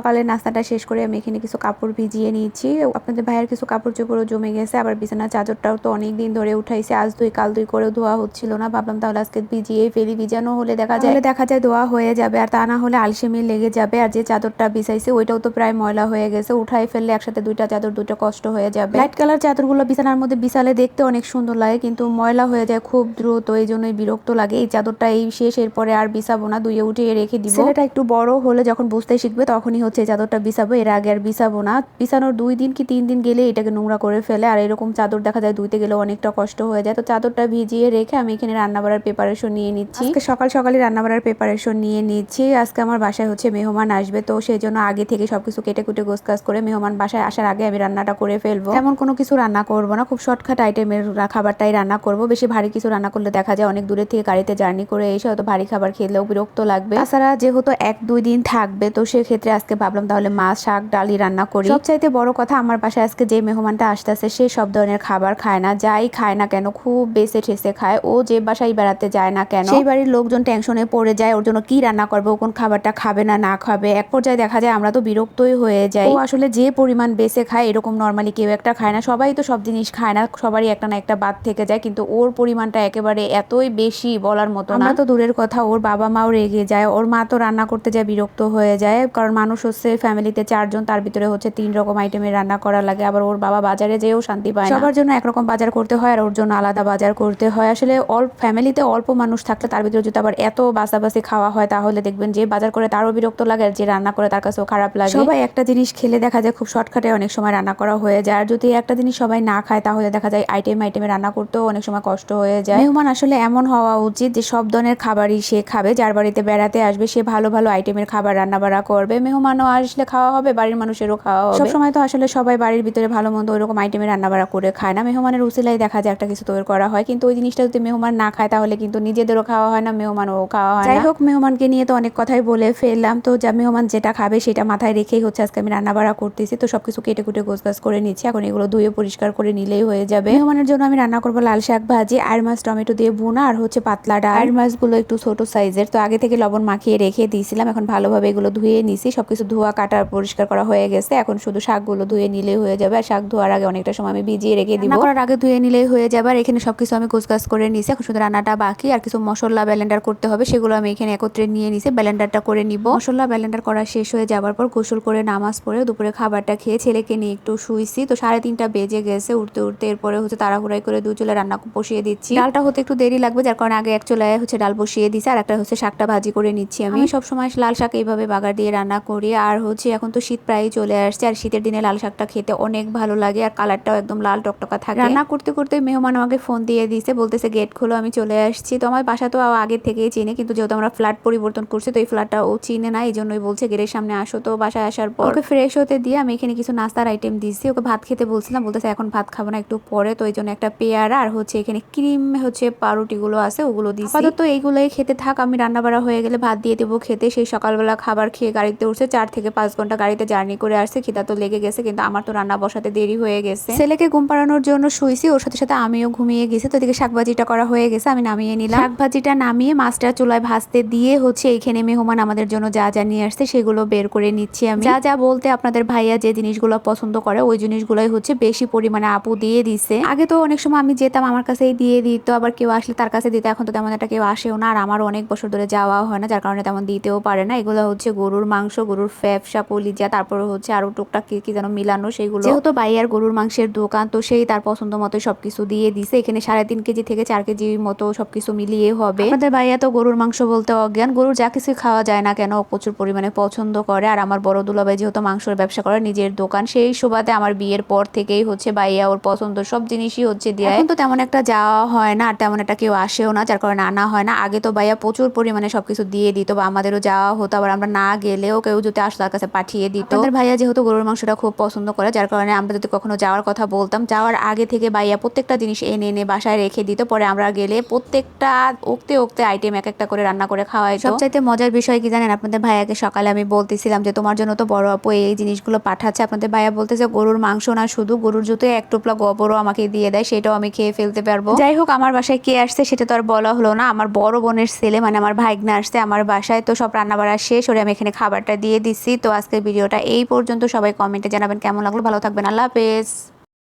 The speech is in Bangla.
সকালে নাস্তাটা শেষ করে আমি এখানে কিছু কাপড় ভিজিয়ে নিয়েছি। আপনাদের ভাইয়ের কিছু কাপড় চোপড়ও জমে গেছে আবার বিছানার চাদরটাও তো অনেক দিন ধরে উঠাইছে আজ দুই কাল দুই করে ধোয়া হচ্ছিল না। ভাবলাম তাহলে আজকে ভিজিয়ে ফেলি ভিজানো হলে দেখা যায়। দেখা যায় ধোয়া হয়ে যাবে আর তা না হলে আলসেমি লেগে যাবে আর যে চাদরটা বিছাইছে ওইটাও তো প্রায় ময়লা হয়ে গেছে উঠাই ফেললে একসাথে দুইটা চাদর দুটো কষ্ট হয়ে যাবে। লাইট কালার চাদরগুলো বিছানার মধ্যে বিছালে দেখতে অনেক সুন্দর লাগে কিন্তু ময়লা হয়ে যায় খুব দ্রুত এই জন্যই বিরক্ত লাগে। এই চাদরটা এই শেষ এরপরে আর বিছাবো না দুইয়ে উঠিয়ে রেখে দিব। ছেলেটা একটু বড় হলে যখন বুঝতে শিখবে তখনই হচ্ছে চাদরটা বিছাবো, এর আগে আর বিছাবো না। বিছানোর দুই দিন কি তিন দিন গেলে এটাকে নোংরা করে ফেলে। আর এরকম চাদর দেখা যায় ধুইতে গেলে অনেকটা কষ্ট হয়ে যায়। তো চাদরটা ভিজিয়ে রেখে আমি এখানে রান্না বাড়ার প্রিপারেশন নিয়ে নিচ্ছি। সকাল সকালে রান্না বাড়ার প্রিপারেশন নিয়ে নিচ্ছি। আজকে আমার বাসায় হচ্ছে মেহমান আসবে, তো সেই জন্য আগে থেকে সবকিছু কেটে কুটে গোসকাস করে মেহমান বাসায় আসার আগে আমি রান্নাটা করে ফেলব। এমন কোনো কিছু রান্না করব না, খুব শর্টকাট আইটেমের খাবারটাই রান্না করব। বেশি ভারী কিছু রান্না করলে দেখা যায় অনেক দূরে থেকে গাড়িতে জার্নি করে এসে হয়তো ভারী খাবার খেলেও বিরক্ত লাগবে। তাছাড়া যেহেতু এক দুই দিন থাকবে, তো সেক্ষেত্রে আজকে ভাবলাম তাহলে মাছ শাক ডালি রান্না করি। সবচাইতে বড় কথা আমার বাসায় আজকে যে মেহমানটা আসতেছে সে সব ধরনের খাবার খায় না। যাই খায় না কেন খুব বেসে ঠেসে খায়। ও যে বাসায় বেড়াতে যায় না কেন সেই বাড়ির লোকজন টেনশনে পড়ে যায় ওর জন্য কি রান্না করবে ও কোন খাবারটা খাবে না না খাবে। এক পর্যায়ে দেখা যায় আমরা তো বিরক্তই হয়ে যাই। ও আসলে যে পরিমাণ বেসে খায় এরকম নর্মালি কেউ একটা খায় না। সবাই তো সব জিনিস খায় না সবারই একটা না একটা বাদ থেকে যায় কিন্তু ওর পরিমাণটা একেবারে এতই বেশি বলার মতো না। তো দূরের কথা ওর বাবা মাও রেগে যায় ওর মা তো রান্না করতে যায় বিরক্ত হয়ে যায় কারণ মানুষ হচ্ছে ফ্যামিলিতে চারজন তার ভিতরে হচ্ছে তিন রকম আইটেমের রান্না করা লাগে। আবার ওর বাবা বাজারে যেও শান্তি পায় সবার জন্য একরকম বাজার করতে হয় আর ওর জন্য আলাদা বাজার করতে হয়। আসলে অল্প ফ্যামিলিতে অল্প মানুষ থাকলে তার ভিতরে যদি আবার এত বাসাবাসি খাওয়া হয় তাহলে দেখবেন যে বাজার করে তারও বিরক্ত লাগে আর যে রান্না করে তার কাছেও খারাপ লাগে। সবাই একটা জিনিস খেলে দেখা যায় খুব শর্টকাটে অনেক সময় রান্না করা হয়ে যায়। আর যদি একটা জিনিস সবাই না খায় তাহলে দেখা যায় আইটেম আইটেমে রান্না করতেও অনেক সময় কষ্ট হয়ে যায়। মেহমান আসলে এমন হওয়া উচিত যে সব ধরনের খাবারই সে খাবে। যার বাড়িতে বেড়াতে আসবে সে ভালো ভালো আইটেমের খাবার রান্না বাড়া করবে মেহমানও আসলে খাওয়া হবে বাড়ির মানুষেরও খাওয়া হবে। সবসময় তো আসলে সবাই বাড়ির ভিতরে ভালো মন্দ ওইরকম আইটেমের রান্না বাড়া করে খায় না। মেহমানের উচিলাই দেখা যায় একটা কিছু তৈরি করা হয় কিন্তু ওই জিনিসটা যদি মেহমান না খায় তাহলে কিন্তু নিজেদেরও খাওয়া হয় না মেহমানও খাওয়া হয় যাই হোক মেহমানকে নিয়ে তো অনেক কথাই বলে ফেললাম। তো যা মেহমান যেটা খাবে সেটা মাথায় রেখেই হচ্ছে আজকে আমি রান্না বাড়া করতেছি। তো সবকিছু কেটে কুটে গোছগাছ করে নিচ্ছি। এখন এগুলো ধুয়ে পরিষ্কার করে নিলেই হয়ে যাবে। মেহমানের জন্য আমি রান্না করব লাল শাক ভাজি আর মাছ টমেটো দিয়ে বোনা আর হচ্ছে পাতলা ডাল। আর মাছগুলো একটু ছোট সাইজের তো আগে থেকে লবণ মাখিয়ে রেখে দিয়েছিলাম। এখন ভালোভাবে এগুলো ধুয়ে নিছি। সবকিছু ধোয়া কাটা পরিষ্কার করা হয়ে গেছে। এখন শুধু শাকগুলো ধুয়ে নিলেই হয়ে যাবে। আর শাক ধোয়ার আগে অনেকটা সময় আমি ভিজিয়ে রেখে দিব। করার আগে ধুয়ে নিলেই হয়ে যাবে। আর এখানে সব কিছু আমি গোছগাছ করে নিছি। এখন শুধু রান্নাটা বাকি। আর কিছু মশলা ব্যালেন্ডার করতে হবে। সেগুলো আমি এখানে একত্রে নিয়ে নিছি। ব্যালেন্ডারটা করে নিব। মশলা ব্যালেন্ডার করা শেষ হয়ে যাওয়ার পর গোসল করে নামাজ পড়ে দুপুরে খাবারটা খেয়ে ছেলেকে নিয়ে একটু শুইছি। তো সাড়ে তিনটা বেজে গেছে উঠতে উঠতে। এরপরে হচ্ছে তাড়াহুড়াই করে দু চুলে রান্না বসিয়ে দিচ্ছি। ডালটা হতে একটু দেরি লাগবে। যার কারণে আগে এক চুলায় হচ্ছে ডাল বসিয়ে দিছি। আর একটা হচ্ছে শাকটা ভাজি করে নিচ্ছি আমি। সব সময় লাল শাক এইভাবে বাগার দিয়ে রান্না করি। আর হচ্ছে এখন তো শীত প্রায় চলে আসছে আর শীতের দিনে লাল শাকটা খেতে অনেক ভালো লাগে আর কালারটাও একদম লাল টকটকা থাকে। রান্না করতে করতে মেহমান আমাকে ফোন দিয়ে দিয়েছে বলতেছে গেট খোলো আমি চলে আসছি। তো আমার বাসা তো আগে থেকেই চিনি কিন্তু যেহেতু আমরা ফ্ল্যাট পরিবর্তন করছি তো এই ফ্ল্যাটটা ও চিনে না এই জন্যই বলছে গেটের সামনে আসো তো বাসায় আসার পর। ওকে ফ্রেশ হতে দিয়ে আমি এখানে কিছু নাস্তার আইটেম দিচ্ছি ওকে ভাত খেতে বলছিলাম বলতেছে এখন ভাত খাব না একটু পরে। তো এই জন্য একটা পেয়ারা আর হচ্ছে এখানে ক্রিম হচ্ছে পাউরুটিগুলো আছে ওগুলো দিচ্ছি আপাতত এইগুলোই খেতে থাক আমি রান্না বাড়া হয়ে গেলে ভাত দিয়ে দেবো খেতে সেই সকালবেলা খাবার খেয়ে গাড়িতে উঠছে চার থেকে পাঁচ ঘণ্টা গাড়িতে জার্নি করে আসছে খিদা তো লেগে গেছে কিন্তু আমার তো রান্না বসাতে দেরি হয়ে গেছে। ছেলেকে ঘুম পাড়ানোর জন্য শুইছি ওর সাথে সাথে আমিও ঘুমিয়ে গেছি তো এদিকে শাকভাজিটা করা হয়ে গেছে আমি নামিয়ে নিলাম। শাকভাজিটা নামিয়ে মাছটা চুলায় ভাজতে দিয়ে হচ্ছে এইখানে মেহমান আমাদের জন্য যা যা নিয়ে আসছে সেগুলো বের করে নিচ্ছি আমি। যা যা বলতে আপনাদের ভাইয়া যে জিনিসগুলো পছন্দ করে ওই জিনিসগুলোই হচ্ছে বেশি পরিমাণে আপু দিয়ে দিছে। আগে তো অনেক সময় আমি যেতাম আমার কাছেই দিয়ে দিত আবার কেউ আসলে তার কাছে দিতে এখন তো তেমন একটা কেউ আসেও না আর আমার অনেক বছর ধরে যাওয়া হয় না যার কারণে তেমন দিতেও পারে না। এগুলো হচ্ছে গরুর মাংস গরুর ফ্যাপসা পলিজা তারপরে হচ্ছে আরও টুকটাক কি কি যেন মিলানো সেগুলো। যেহেতু বাইয়ার গরুর মাংসের দোকান তো সেই তার পছন্দ মতো সবকিছু দিয়ে দিছে। এখানে সাড়ে তিন কেজি থেকে চার কেজি মতো সবকিছু মিলিয়ে হবে। আমাদের ভাইয়া তো গরুর মাংস বলতে অজ্ঞান। গরুর যা কিছু খাওয়া যায় না কেন প্রচুর পরিমাণে পছন্দ করে। আর আমার বড় দুলাভাই যেহেতু মাংসের ব্যবসা করে নিজের দোকান সেই সুবাদে আমার বিয়ের পর থেকেই হচ্ছে ভাইয়া ওর পছন্দ সব জিনিসই হচ্ছে দেয়। এখন তো তেমন একটা যাওয়া হয় না আর তেমন একটা কেউ আসেও না যার কারণে আনা হয় না। আগে তো ভাইয়া প্রচুর পরিমাণে সবকিছু দিয়ে দিত বা আমাদেরও যাওয়া হতো আবার আমরা না গেলেও কেউ যদি আসতো তার কাছে পাঠিয়ে দিত। আমাদের ভাইয়া যেহেতু গরুর মাংসটা খুব পছন্দ করে যার কারণে আমরা যদি কখনো যাওয়ার কথা বলতাম যাওয়ার আগে থেকে ভাইয়া প্রত্যেকটা জিনিস এনে এনে বাসায় রেখে দিত পরে আমরা গেলে প্রত্যেকটা ওক্তে ওক্তে আইটেম এক একটা করে রান্না করে খাওয়াই সবচাইতে মজার বিষয় কি জানেন আপনাদের ভাইয়াকে সকালে আমি বলতেছিলাম যে তোমার জন্য তো বড় আপু এই জিনিসগুলো পাঠাচ্ছে। আপনাদের ভাইয়া বলতেছে গরুর মাংস না শুধু গরুর জুতো এক টোপলা গোবরও আমাকে দিয়ে দেয় সেটাও আমি খেয়ে ফেলতে পারব। যাই হোক আমার বাসায় কে আসছে সেটা তো আর বলা হলো না। আমার বড় বোনের ছেলে মানে আমার ভাইগনা আসছে আমার বাসায় তো সব রান্না বাড়া শেষ ওরে আমি এখানে খাবারটা দিয়ে দিচ্ছি দিচ্ছি তো আজকের ভিডিওটা এই পর্যন্ত। সবাই কমেন্টে জানাবেন কেমন লাগল। ভালো থাকবেন। আল্লাহ হাফেজ।